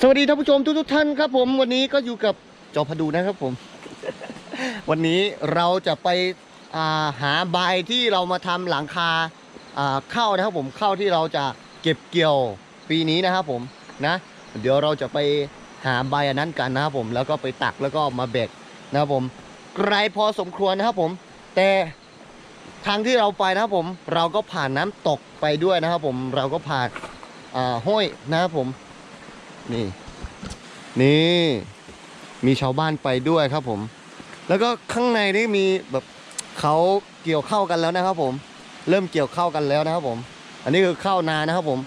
สวัสดีท่านผู้ชมทุกทุกท่านครับผมวันนี้ก็อยู่กับจอพดูนะครับผม วันนี้เราจะไปาหาใบที่เรามาทำหลังคาอ่าข้านะครับผมเข้าที่เราจะเก็บเกี่ยวปีนี้นะครับผมนะ เดี๋ยวเราจะไปหาใบอันนั้นกันนะครับผมแล้วก็ไปตักแล้วก็มาแบกนะครับผมไกลพอสมควรนะครับผม แต่ทางที่เราไปนะครับผมเราก็ผ่านน้ำตกไปด้วยนะครับผมเราก็ผ่านห้วยนะครับผม นี่ นี่ มีชาวบ้านไปด้วยครับผม แล้วก็ข้างในนี่มีแบบเขาเกี่ยวเข้าวกันแล้วนะครับผม เริ่มเกี่ยวเข้าวกันแล้วนะครับผม อันนี้คือข้าวนานะครับผม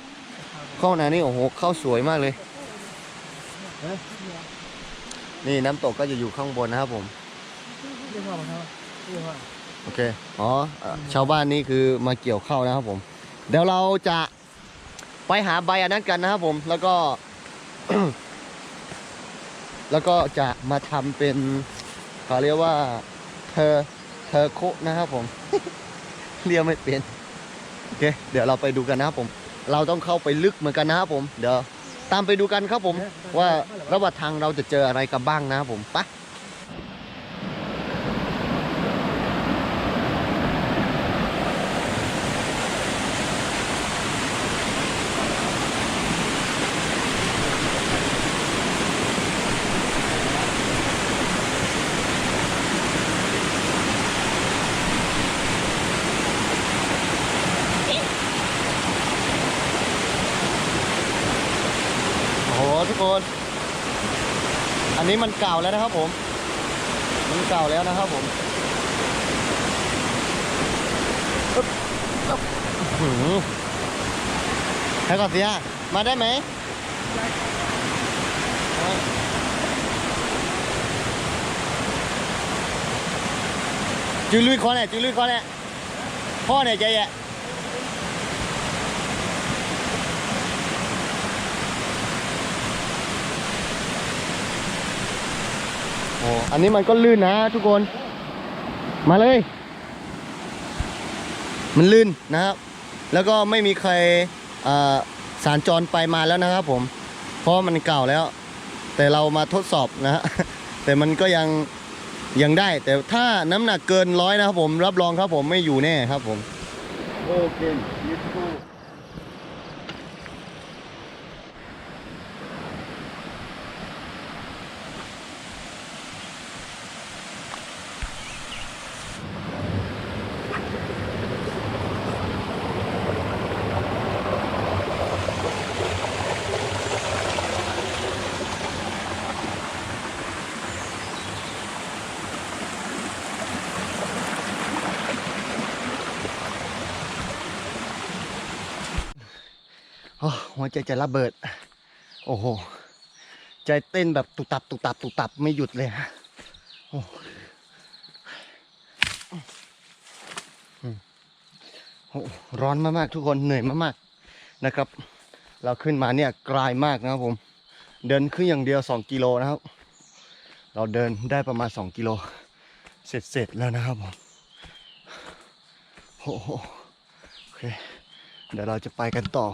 ข้าวนานี่โอ้โหข้าวสวยมากเลย นี่น้ำตกก็จะอยู่ข้างบนนะครับผมโอเค อ๋อเอ่อชาวบ้านนี่คือมาเกี่ยวข้าวนะครับผม เดี๋ยวเราจะไปหาใบอันนั้นกันนะครับผม แล้วก็ แล้วก็จะมาทำเป็นเขาเรียกว่าเธอเธอโคะนะครับผม เรียกไม่เป็นโอเคเดี๋ยวเราไปดูกันนะครับผม เราต้องเข้าไปลึกเหมือนกันนะครับผม เดี๋ยวตามไปดูกันครับผม ว่าระหว่างทางเราจะเจออะไรกันบ้างนะครับผมไป คน อันนี้มันเก่าแล้วนะครับผม มันเก่าแล้วนะครับผมฮึให้ก่อนสิฮะมาได้ไหมจืลุยคอเนี่ยจืลุยคอเนี่ยพ่อเนี่ยใจแย่ โอ้อันนี้มันก็ลื่นนะทุกคน มาเลย มันลื่นนะครับ แล้วก็ไม่มีใครสารจรไปมาแล้วนะครับผม เพราะมันเก่าแล้ว แต่เรามาทดสอบนะฮะ แต่มันก็ยังยังได้ แต่ถ้าน้ำหนักเกินร้อยนะครับผม รับรองครับผมไม่อยู่แน่ครับผม โอเคยูทู โอ้ หัวใจจะระเบิด โอ้โห ใจเต้นแบบตุตับตุตับตุตับไม่หยุดเลยฮะโอ้อืมโอ้ร้อนมากๆทุกคนเหนื่อยมากๆนะครับ เราขึ้นมาเนี่ยกลายมากนะครับผม เดินขึ้นอย่างเดียว 2 กิโลนะครับ เราเดินได้ประมาณ 2 กิโล เสร็จๆแล้วนะครับผมโอ้โหโอเคเดี๋ยวเราจะไปกันต่อ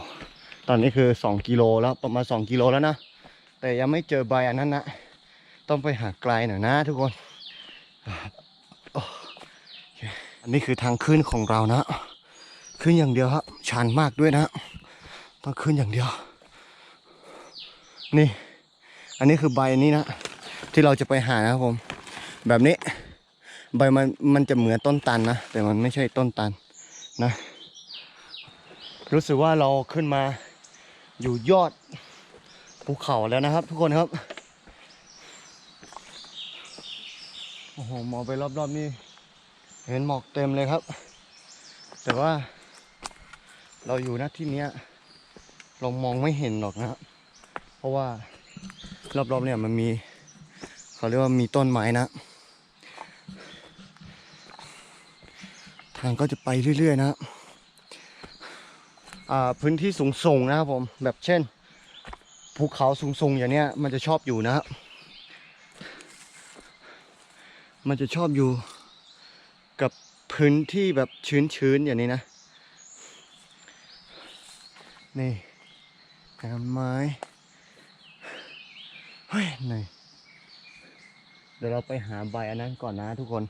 ตอนนี้คือ 2 กิโลแล้วประมาณ 2 กิโลแล้วนะ แต่ยังไม่เจอใบอันนั้นนะ ต้องไปหาไกลหน่อยนะทุกคน อันนี้คือทางขึ้นของเรานะ ขึ้นอย่างเดียวครับชันมากด้วยนะ ต้องขึ้นอย่างเดียว นี่ อันนี้คือใบอันนี้นะ ที่เราจะไปหานะครับผม แบบนี้ ใบมันมันจะเหมือนต้นตันนะ แต่มันไม่ใช่ต้นตันนะ รู้สึกว่าเราขึ้นมา อยู่ยอดภูเขาแล้วนะครับ ทุกคนครับ โอ้โหมองไปรอบๆนี่เห็นหมอกเต็มเลยครับ แต่ว่าเราอยู่ณที่เนี้ยเรามองไม่เห็นหรอกนะครับเพราะว่ารอบๆเนี่ยมันมี เขาเรียกว่ามีต้นไม้นะ ทางก็จะไปเรื่อยๆนะครับ พื้นที่สูงๆนะครับผมแบบเช่นภูเขาสูงๆอย่างเนี้ยมันจะชอบอยู่นะครับมันจะชอบอยู่กับพื้นที่แบบชื้นๆอย่างนี้นะ นี่ต้นไม้เฮ้ยเหนื่เดี๋ยวเราไปหาใบอันนั้นก่อนนะทุกคน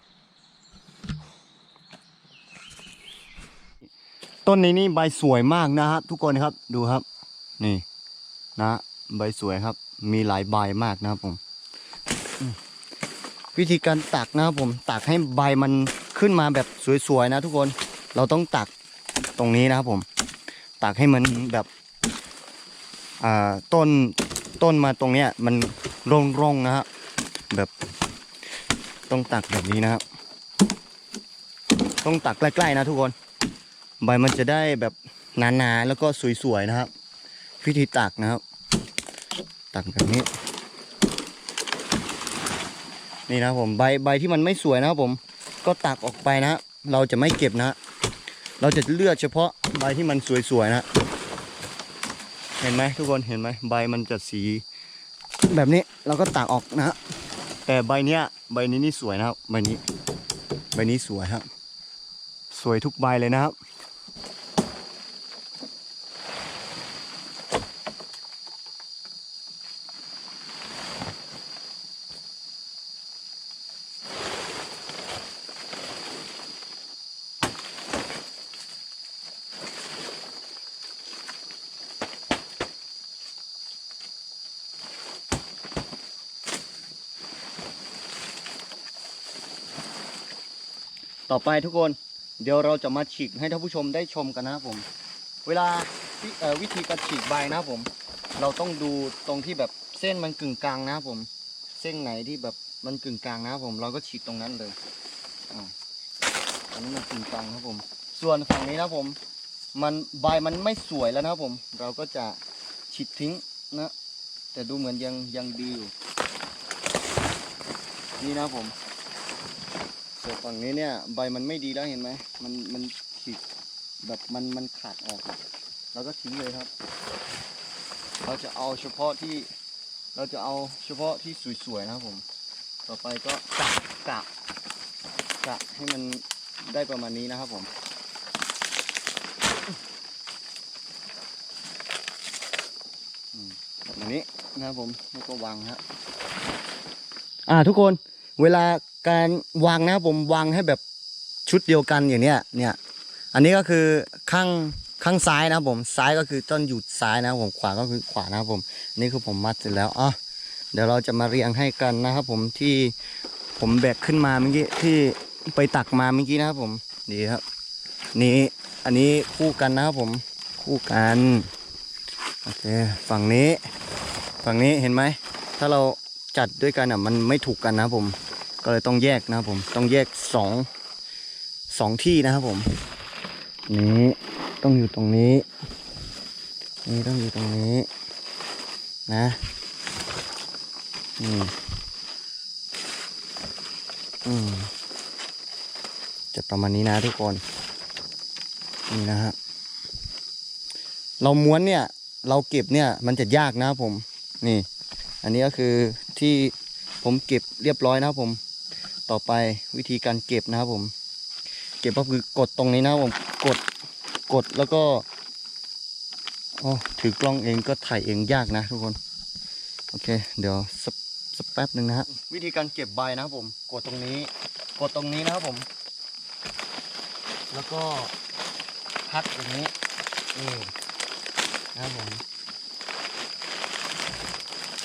ต้นนี้นี่ใบสวยมากนะครับทุกคนครับดูครับ นี่นะใบสวยครับ มีหลายใบมากนะครับผม วิธีการตักนะครับผมตักให้ใบมันขึ้นมาแบบสวยๆนะ ทุกคนเราต้องตักตรงนี้นะครับผม ตักให้มันแบบอ่าต้นต้นมาตรงเนี้ยมันร่องๆนะฮะแบบต้องตักแบบนี้นะครับ ต้องตักใกล้ๆนะทุกคน ใบมันจะได้แบบหนาๆแล้วก็สวยๆนะครับ วิธีตักนะครับ ตักแบบนี้ นี่นะผมใบใบที่มันไม่สวยนะครับผมก็ตักออกไปนะ เราจะไม่เก็บนะ เราจะเลือกเฉพาะใบที่มันสวยๆนะ เห็นไหมทุกคนเห็นไหมใบมันจะสี แบบนี้เราก็ตักออกนะ แต่ใบเนี้ยใบนี้นี่สวยนะครับใบนี้ ใบนี้สวยครับ สวยทุกใบเลยนะครับ ต่อไปทุกคนเดี๋ยวเราจะมาฉีกให้ท่านผู้ชมได้ชมกันนะครับผม เวลาวิธีการฉีกใบนะครับผม เราต้องดูตรงที่แบบเส้นมันกึ่งกลางนะครับผม เส้นไหนที่แบบมันกึ่งกลางนะครับผม เราก็ฉีกตรงนั้นเลยอ่าอันนี้มันกึ่งกลางครับผม ส่วนฝั่งนี้นะผม มันใบมันไม่สวยแล้วนะครับผม เราก็จะฉีดทิ้งนะแต่ดูเหมือนยังยังดีอยู่นี่นะผม ส่วนฝั่งนี้เนี่ยใบมันไม่ดีแล้วเห็นไหมมันมันฉีกแบบมันมันขาดออก เราก็ทิ้งเลยครับ เราจะเอาเฉพาะที่เราจะเอาเฉพาะที่สวยๆนะครับผม ต่อไปก็กะกะกะให้มันได้ประมาณนี้นะครับผมอืมแบบนี้นะครับผมแล้วก็วางฮะอ่าทุกคนเวลา การวางนะครับผมวางให้แบบชุดเดียวกันอย่างเนี้ยเนี่ย อันนี้ก็คือข้างข้างซ้ายนะครับผมซ้ายก็คือต้นอยู่ซ้ายนะครับผมขวาก็คือขวานะครับผมนนี่คือผมมัดเสร็จแล้วอะเดี๋ยวเราจะมาเรียงให้กันนะครับผมที่ผมแบกขึ้นมาเมื่อกี้ที่ไปตักมาเมื่อกี้นะครับผมนี่ครับ นี่อันนี้คู่กันนะครับผมคู่กันโอเคฝั่งนี้ ฝั่งนี้เห็นไหมถ้าเราจัดด้วยกันอะมันไม่ถูกกันนะครับผม ก็เลยต้องแยกนะครับผมต้องแยกสองสองที่นะครับผม นี้ต้องอยู่ตรงนี้ นี่ต้องอยู่ตรงนี้นะอืมอืมจะประมาณนี้นะทุกคนนี่นะฮะเราม้วนเนี่ย เราเก็บเนี่ยมันจะยากนะครับผม นี่ อันนี้ก็คือที่ผมเก็บเรียบร้อยนะครับผม ต่อไปวิธีการเก็บนะครับผม เก็บก็คือกดตรงนี้นะผมกดกดแล้วก็อ๋อถือกล้องเองก็ถ่ายเองยากนะทุกคน โอเค เดี๋ยวสักสักแป๊บหนึ่งนะฮะวิธีการเก็บใบนะครับผม กดตรงนี้ กดตรงนี้นะครับผม แล้วก็พักอย่างนี้นี่นะครับผม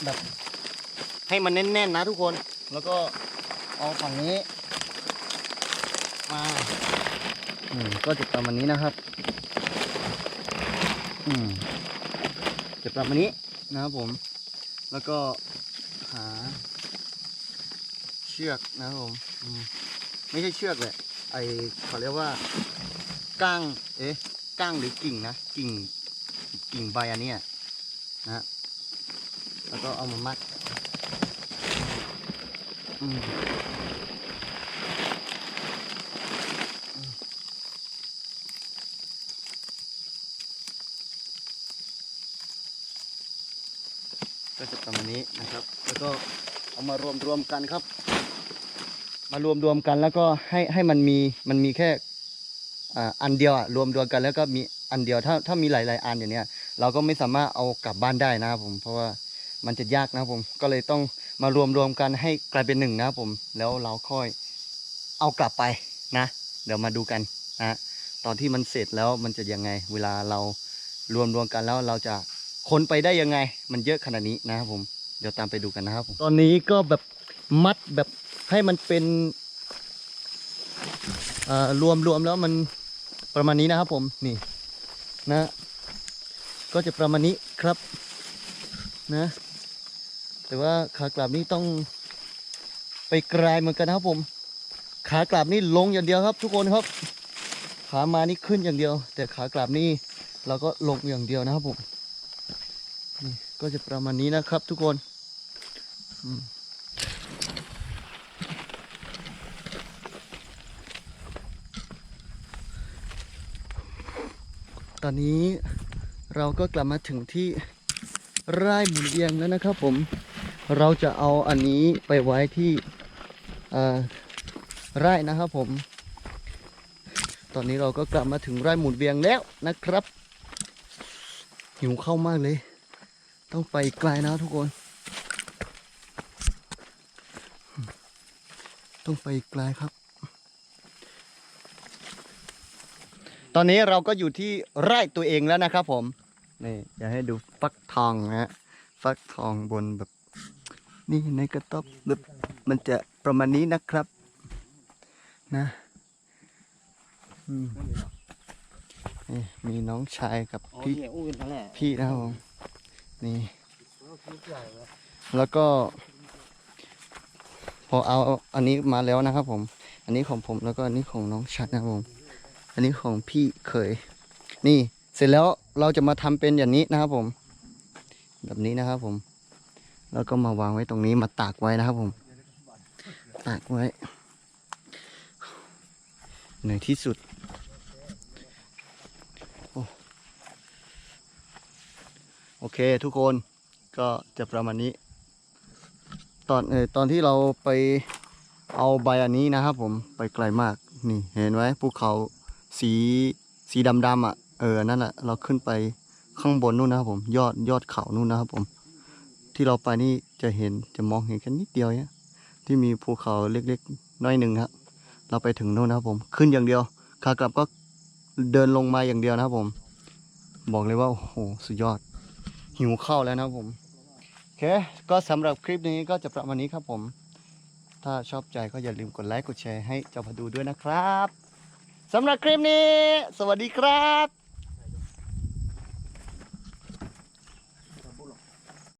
แบบให้มันแน่นๆนะทุกคนแล้วก็ เอาฝั่งนี้ มาอืมก็จะประมาณนี้นะครับ อืมจะประมาณนี้นะครับผม แล้วก็หา เชือกนะครับผมอืมไม่ใช่เชือกเลยไอเขาเรียกว่าก้างเอ๊ะก้างหรือกิ่งนะกิ่งกิ่งใบอันเนี้ยนะฮะแล้วก็เอามามัดอืม ก็จะประมาณนี้นะครับ แล้วก็เอามารวมรวมกันครับ มารวมรวมกันแล้วก็ให้ให้มันมีมันมีแค่อันเดียวอะรวมรวมกันแล้วก็มีอันเดียวถ้าถ้ามีหลาย ๆ อันอย่างเนี้ยเราก็ไม่สามารถเอากลับบ้านได้นะครับผมเพราะว่ามันจะยากนะครับผมก็เลยต้องมารวมรวมกันให้กลายเป็นหนึ่งนะครับผม แล้วเราค่อยเอากลับไปนะ เดี๋ยวมาดูกันนะตอนที่มันเสร็จแล้วมันจะยังไง เวลาเรารวมรวมกันแล้วเราจะ คนไปได้ยังไง มันเยอะขนาดนี้นะครับผม เดี๋ยวตามไปดูกันนะครับผมตอนนี้ก็แบบมัดแบบให้มันเป็นรวมรวมแล้วมันประมาณนี้นะครับผมนี่นะ ก็จะประมาณนี้ครับนะ แต่ว่าขากลับนี่ต้องไปไกลเหมือนกันนะครับผม ขากลับนี่ลงอย่างเดียวครับ ทุกคนครับ ขามานี่ขึ้นอย่างเดียว แต่ขากลับนี่เราก็ลงอย่างเดียวนะครับผม นี่ก็จะประมาณนี้นะครับทุกคนตอนนี้เราก็กลับมาถึงที่ไร่หมุนเวียงแล้วนะครับ ผม เราจะเอาอันนี้ไปไว้ที่ไร่นะครับผม ตอนนี้เราก็กลับมาถึงไร่หมุนเวียงแล้วนะครับ หิวเข้าวมากเลย ต้องไปไกลนะทุกคน ต้องไปไกลครับ ตอนนี้เราก็อยู่ที่ไร่ตัวเองแล้วนะครับผม นี่อยากให้ดูฟักทองนะฮะ ฟักทองบนแบบ นี่ในกระต๊อบแบบมันจะประมาณนี้นะครับ นะอืมนี่มีน้องชายกับพี่อู้กันทั้งแหละพี่นะครับผม นี่ แล้วก็พอเอาอันนี้มาแล้วนะครับผม อันนี้ของผมแล้วก็อันนี้ของน้องชัดนะครับผม อันนี้ของพี่เขย นี่เสร็จแล้วเราจะมาทำเป็นอย่างนี้นะครับผม แบบนี้นะครับผม แล้วก็มาวางไว้ตรงนี้มาตากไว้นะครับผม ตากไว้ ในที่สุด โอเคทุกคนก็จะประมาณนี้ ตอนเออตอนที่เราไปเอาใบอันนี้นะครับผมไปไกลมากนี่เห็นไหมภูเขาสีสีดำๆอะเออนั่นแหละเราขึ้นไปข้างบนนู่นนะครับผมยอดยอดเขานู่นนะครับผม ที่เราไปนี่จะเห็นจะมองเห็นแค่นิดเดียวเนี่ยที่มีภูเขาเล็กๆน้อยหนึ่งครับเราไปถึงนู่นนะครับผมขึ้นอย่างเดียวขากลับก็เดินลงมาอย่างเดียวนะครับผม บอกเลยว่าโอ้โหสุดยอด หิวข้าวแล้วนะครับผมโอเคก็สำหรับคลิปนี้ก็จะประมาณนี้ครับผม ถ้าชอบใจก็อย่าลืมกดไลค์กดแชร์ให้เจ้าพดูด้วยนะครับสำหรับคลิปนี้ สวัสดีครับ